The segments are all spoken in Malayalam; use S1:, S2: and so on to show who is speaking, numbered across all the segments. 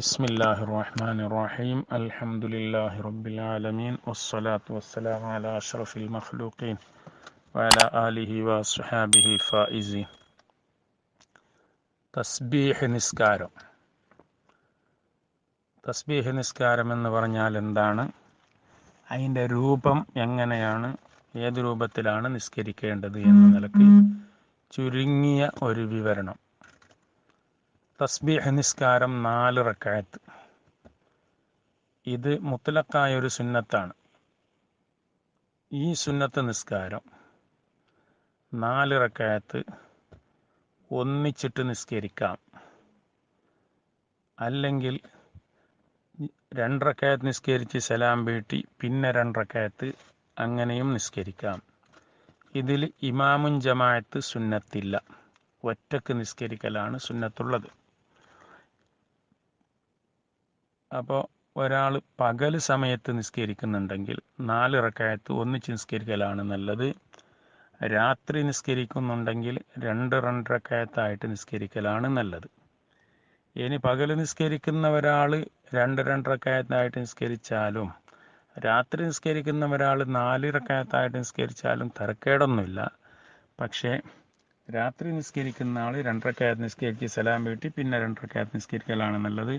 S1: بسم الله الرحمن الرحيم الحمد لله رب العالمين والصلاة والسلام على أشرف المخلوقين وعلى آله وصحابه الفائزين തസ്ബീഹ് നിസ്കാരം തസ്ബീഹ് നിസ്കാരം എന്ന് പറഞ്ഞാൽ എന്താണ് അതിൻ്റെ രൂപം എങ്ങനെയാണ് ഏത് രൂപത്തിലാണ് നിസ്കരിക്കേണ്ടത് എന്ന നിലക്ക് ചുരുങ്ങിയ ഒരു വിവരണം തസ്ബീഹ് നിസ്കാരം നാല് റക്കായത്ത്. ഇത് മുത്തലക്കായ ഒരു സുന്നത്താണ്. ഈ സുന്നത്ത് നിസ്കാരം നാല് റക്കായത്ത് ഒന്നിച്ചിട്ട് നിസ്കരിക്കാം. അല്ലെങ്കിൽ രണ്ടറക്കായത്ത് നിസ്കരിച്ച് സലാം വീട്ടി പിന്നെ രണ്ടറക്കായത്ത് അങ്ങനെയും നിസ്കരിക്കാം. ഇതിൽ ഇമാമുൻ ജമാഅത്ത് സുന്നത്തില്ല. ഒറ്റയ്ക്ക് നിസ്കരിക്കലാണ് സുന്നത്തുള്ളത്. അപ്പോൾ ഒരാൾ പകൽ സമയത്ത് നിസ്കരിക്കുന്നുണ്ടെങ്കിൽ നാല് റക്കായത്ത് ഒന്നിച്ച് നിസ്കരിക്കലാണ് നല്ലത്. രാത്രി നിസ്കരിക്കുന്നുണ്ടെങ്കിൽ രണ്ട് രണ്ടരക്കായത്തായിട്ട് നിസ്കരിക്കലാണ് നല്ലത്. ഇനി പകൽ നിസ്കരിക്കുന്ന ഒരാൾ രണ്ട് രണ്ടരക്കായത്തായിട്ട് നിസ്കരിച്ചാലും രാത്രി നിസ്കരിക്കുന്ന ഒരാൾ നാല് റക്കായത്തായിട്ട് നിസ്കരിച്ചാലും തരക്കേടൊന്നുമില്ല. പക്ഷേ രാത്രി നിസ്കരിക്കുന്ന ആൾ രണ്ടരക്കായത്ത് നിസ്കരിച്ച് സലാം വീട്ടി പിന്നെ രണ്ടരക്കായത്ത് നിസ്കരിക്കലാണ് നല്ലത്.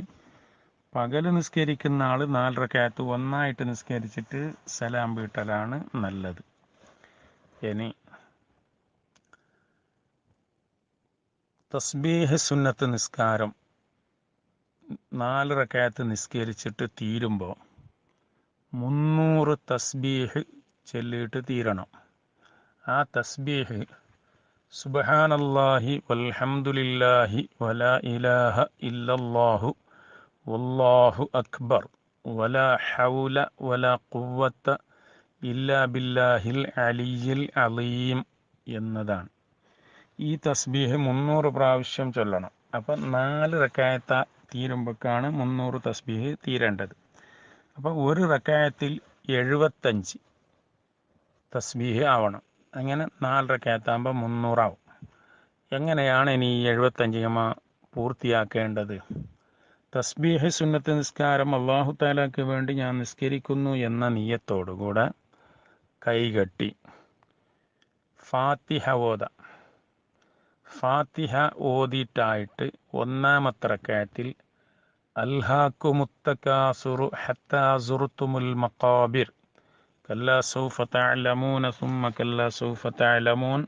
S1: പകൽ നിസ്കരിക്കുന്ന ആൾ നാലരക്കായത്ത് ഒന്നായിട്ട് നിസ്കരിച്ചിട്ട് സലാം വീട്ടലാണ് നല്ലത്. ഇനി തസ്ബീഹ് സുന്നത്ത് നിസ്കാരം നാല് റക്കാത്ത് നിസ്കരിച്ചിട്ട് തീരുമ്പോൾ മുന്നൂറ് തസ്ബീഹ് ചൊല്ലിയിട്ട് തീരണം. ആ തസ്ബീഹ് സുബഹാനല്ലാഹി വൽഹംദുലില്ലാഹി വലാ ഇലാഹ ഇല്ലല്ലാഹു വല്ലാഹു അക്ബർ. വലാ ഹൗല വലാ ഖുവ്വത്ത ഇല്ലാ ബില്ലാഹിൽ അലിയിൽ അലീം എന്നതാണ്. ഈ തസ്ബീഹ് മുന്നൂറ് പ്രാവശ്യം ചൊല്ലണം. അപ്പം നാല് റക്കായത്ത തീരുമ്പോഴേക്കാണ് മുന്നൂറ് തസ്ബീഹ് തീരേണ്ടത്. അപ്പം ഒരു റക്കായത്തിൽ എഴുപത്തഞ്ച് തസ്ബീഹ് ആവണം. അങ്ങനെ നാല് റക്കായത്താകുമ്പോൾ മുന്നൂറാവും. എങ്ങനെയാണ് ഇനി എഴുപത്തഞ്ച് ഗമ പൂർത്തിയാക്കേണ്ടത്? തസ്ബീഹ് സുന്നത്ത് നിസ്കാരം അള്ളാഹു താലാക്ക് വേണ്ടി ഞാൻ നിസ്കരിക്കുന്നു എന്ന നീയത്തോടുകൂടെ കൈകെട്ടി. ഫാത്തിഹ ഓത. ഫാത്തിഹ ഓതിയിട്ടായിട്ട് ഒന്നാമത്തെ അൽഹാക്കു അൽഹാക്കുമുത്തക്കാസുറു ഹത്താസുറുത്തുമുൽ മക്കാബിർ കല്ല സൗഫ തഅലമൂന സുമ്മ കല്ല സൗഫ തഅലമൂൻ.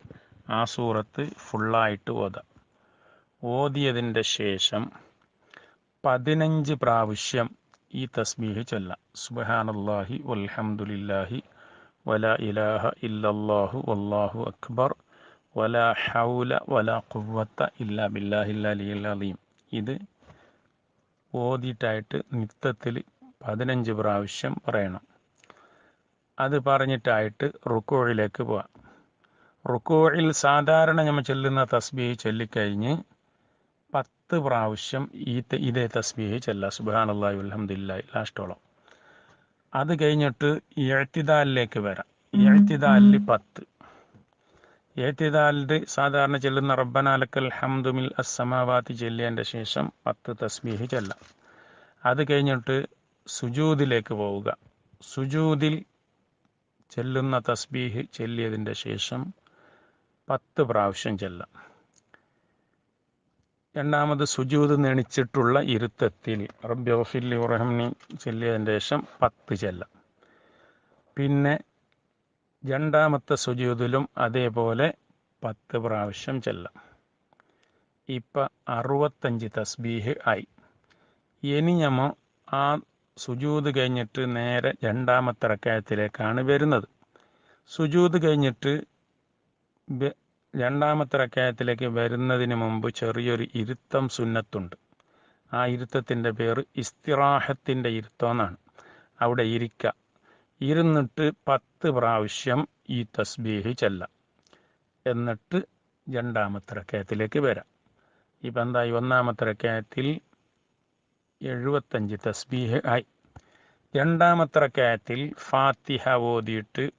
S1: ആ സൂറത്ത് ഫുള്ളായിട്ട് ഓത. ഓതിയതിന്റെ ശേഷം പതിനഞ്ച് പ്രാവശ്യം ഈ തസ്ബീഹ് ചൊല്ലാം. സുബഹാനല്ലാഹി വൽഹംദുലില്ലാഹി വല ഇലാഹ ഇല്ലല്ലാഹു വല്ലാഹു അക്ബർ. വല ഹൗല വല കുവത്ത ഇല്ല അലീം. ഇത് ഓതിയിട്ടായിട്ട് നിത്തത്തിൽ പതിനഞ്ച് പ്രാവശ്യം പറയണം. അത് പറഞ്ഞിട്ടായിട്ട് റുക്കോഴിലേക്ക് പോവാം. റുക്കോഴിൽ സാധാരണ നമ്മൾ ചെല്ലുന്ന തസ്ബീഹ് ചൊല്ലിക്കഴിഞ്ഞ് പത്ത് പ്രാവശ്യം ഈ ഇതേ തസ്ബീഹ് ചെല്ല. സുബാനല്ലാഹി അലഹമ്മദില്ലായി ലാസ്റ്റോളം. അത് കഴിഞ്ഞിട്ട് എഴുത്തിദാലിലേക്ക് വരാം. എഴുത്തിദാലിൽ പത്ത്. എഴുത്തിദാലിന്റെ സാധാരണ ചെല്ലുന്ന റബ്ബനാലക്കൽ ഹംദുമിൽ അസ്സമാവാത്തി ചെല്ലിയതിന്റെ ശേഷം പത്ത് തസ്ബീഹ് ചെല്ലാം. അത് കഴിഞ്ഞിട്ട് സുജൂദിലേക്ക് പോവുക. സുജൂദിൽ ചെല്ലുന്ന തസ്ബീഹ് ചെല്ലിയതിന്റെ ശേഷം പത്ത് പ്രാവശ്യം ചെല്ലാം. രണ്ടാമത് സുജൂത് നെണിച്ചിട്ടുള്ള ഇരുത്തത്തിൽ റബ്ബിഫില്ലി ഉറഹംനി ചെല്ലിയതിന്റെ ശേഷം പത്ത് ചെല്ലാം. പിന്നെ രണ്ടാമത്തെ സുജൂതിലും അതേപോലെ പത്ത് പ്രാവശ്യം ചെല്ലാം. ഇപ്പം അറുപത്തഞ്ച് തസ്ബീഹ് ആയി. ഇനി ഞമ്മ ആ സുജൂത് കഴിഞ്ഞിട്ട് നേരെ രണ്ടാമത്തെ റക്കായത്തിലേക്കാണ് വരുന്നത്. സുജൂത് കഴിഞ്ഞിട്ട് രണ്ടാമത്തെ റക്കായത്തിലേക്ക് വരുന്നതിന് മുമ്പ് ചെറിയൊരു ഇരുത്തം സുന്നത്തുണ്ട്. ആ ഇരുത്തത്തിന്റെ പേര് ഇസ്തിറാഹത്തിന്റെ ഇരുത്തം എന്നാണ്. അവിടെ ഇരിക്കുക ഇരുന്നിട്ട് പത്ത് പ്രാവശ്യം ഈ തസ്ബീഹ് ചെല്ലാം. എന്നിട്ട് രണ്ടാമത്തെ റക്കായത്തിലേക്ക് വരാം. ഇപ്പം എന്തായി? ഒന്നാമത്തെ റക്കായത്തിൽ എഴുപത്തഞ്ച് തസ്ബീഹ് ആയി. രണ്ടാമത്തെ റക്കായത്തിൽ ഫാത്തിഹ ഓതിയിട്ട്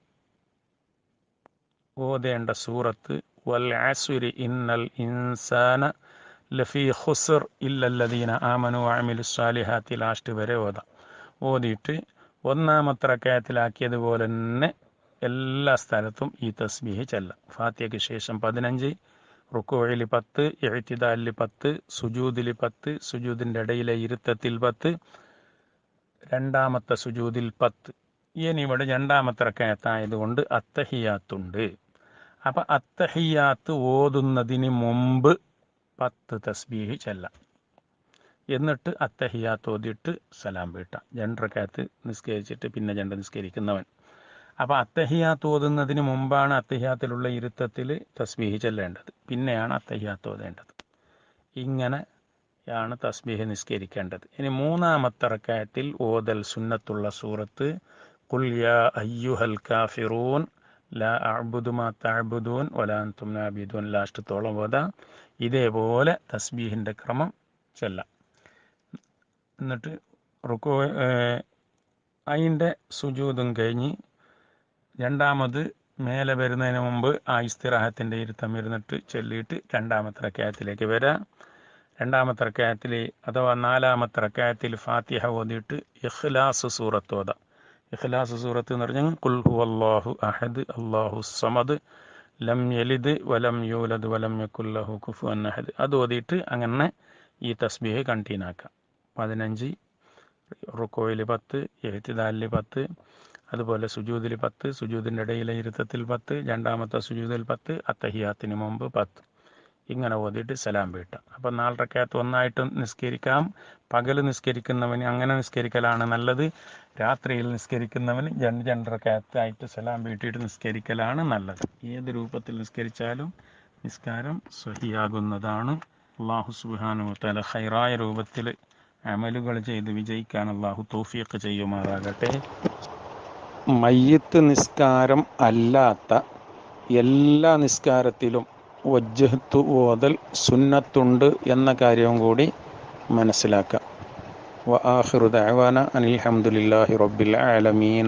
S1: ഓതേണ്ട സൂറത്ത് അസുരി ഇന്നൽ ഇൻസാന ലഫി ഖുസർ ഇല്ലല്ലദീന ആമനു അമിലു സാലിഹാത്തി ലാസ്റ്റ് വരെ ഓതാം. ഓതിയിട്ട് ഒന്നാമത്തെ റക്കയത്തിലാക്കിയതുപോലെ തന്നെ എല്ലാ സ്ഥലത്തും ഈ തസ്ബീഹ് ചെല്ലാം. ഫാത്തിയയ്ക്ക് ശേഷം പതിനഞ്ച് റുക്കോയിൽ പത്ത് എഴുത്തിദാലിൽ പത്ത് സുജൂദിൽ പത്ത് സുജൂദിന്റെ ഇടയിലെ ഇരുത്തത്തിൽ പത്ത് രണ്ടാമത്തെ സുജൂദിൽ പത്ത്. ഇനി ഇവിടെ രണ്ടാമത്തെ റക്കയത്തായതുകൊണ്ട് അത്തഹിയാത്തുണ്ട്. അപ്പം അത്തഹിയാത്ത് ഓതുന്നതിന് മുമ്പ് പത്ത് തസ്ബീഹ് ചെല്ലാം. എന്നിട്ട് അത്തഹിയാത്ത് ഓതിയിട്ട് സലാം വീട്ടാം. രണ്ടരക്കകത്ത് നിസ്കരിച്ചിട്ട് പിന്നെ രണ്ട് നിസ്കരിക്കുന്നവൻ. അപ്പോൾ അത്തഹിയാത്ത് ഓതുന്നതിന് മുമ്പാണ് അത്തഹിയാത്തിലുള്ള ഇരുത്തത്തിൽ തസ്ബീഹ് ചെല്ലേണ്ടത്. പിന്നെയാണ് അത്തഹിയാത്ത് ഓതേണ്ടത്. ഇങ്ങനെയാണ് തസ്ബീഹ് നിസ്കരിക്കേണ്ടത്. ഇനി മൂന്നാമത്തെ റക്കായത്തിൽ ഓതൽ സുന്നത്തുള്ള സൂറത്ത് കുൽ യാ അയ്യുഹൽ കാഫിറൂൻ ലാ അഅ്ബുദു മാ തഅ്ബുദൂൻ വലാ അൻതും നാബിദൂൻ. ലാസ്റ്റത്തോളം ഓതാം. ഇതേപോലെ തസ്ബീഹിന്റെ ക്രമം ചെല്ലാം. എന്നിട്ട് റുക്കോ അതിന്റെ സുജൂതും കഴിഞ്ഞ് രണ്ടാമത് മേലെ വരുന്നതിന് മുമ്പ് ആ ഇസ്തിറാഹത്തിന്റെ ഇരുത്തം ഇരുന്നിട്ട് ചൊല്ലിയിട്ട് രണ്ടാമത്തെ റക്കയത്തിലേക്ക് വരാം. രണ്ടാമത്തെ റക്കയത്തിൽ അഥവാ നാലാമത്തെ റക്കയത്തിൽ ഫാത്തിഹ ഓതിയിട്ട് ഇഖ്ലാസ് സൂറത്ത് ഓതാം. ഇഖ്ലാസ് സൂറത്ത് എന്ന് പറഞ്ഞാൽ കുൽ ഹു അള്ളാഹു അഹദ് അള്ളാഹു സമദ് ലം യലിദ് വലം യൂലദ് വലം യക്കുല്ലഹു കുഫു അഹദ്. അത് ഓതിയിട്ട് അങ്ങനെ ഈ തസ്ബീഹ് കണ്ടീൻ ആക്കാം. പതിനഞ്ച് റുക്കോയിൽ പത്ത് എഴുത്തിദാലിൽ പത്ത് അതുപോലെ സുജൂദിൽ പത്ത് സുജൂദിന്റെ ഇടയിലെ ഇരുത്തത്തിൽ പത്ത് രണ്ടാമത്തെ സുജൂദിൽ പത്ത് അത്തഹിയാത്തിന് മുമ്പ് പത്ത്. ഇങ്ങനെ ഓതിയിട്ട് സലാം വീട്ടാം അപ്പം നാലരക്കകത്ത് ഒന്നായിട്ട് നിസ്കരിക്കാം. പകൽ നിസ്കരിക്കുന്നവന് അങ്ങനെ നിസ്കരിക്കലാണ് നല്ലത്. രാത്രിയിൽ നിസ്കരിക്കുന്നവന് രണ്ട് രണ്ടരക്കകത്തായിട്ട് സലാം വീട്ടിയിട്ട് നിസ്കരിക്കലാണ് നല്ലത്. ഏത് രൂപത്തിൽ നിസ്കരിച്ചാലും നിസ്കാരം സ്വഹിയാകുന്നതാണ്. അള്ളാഹു സുബാനു തല ഹൈറായ രൂപത്തിൽ അമലുകൾ ചെയ്ത് വിജയിക്കാൻ അള്ളാഹു തോഫിയൊക്കെ ചെയ്യുമാറാകട്ടെ. മയ്യത്ത് നിസ്കാരം അല്ലാത്ത എല്ലാ നിസ്കാരത്തിലും വജ്ജഹത്ത് ഓതൽ സുന്നത്തുണ്ട് എന്ന കാര്യവും കൂടി മനസ്സിലാക്കാം. വ ആഖിറു ദഅവാന അനിൽ റബ്ബിൽ ആലമീൻ.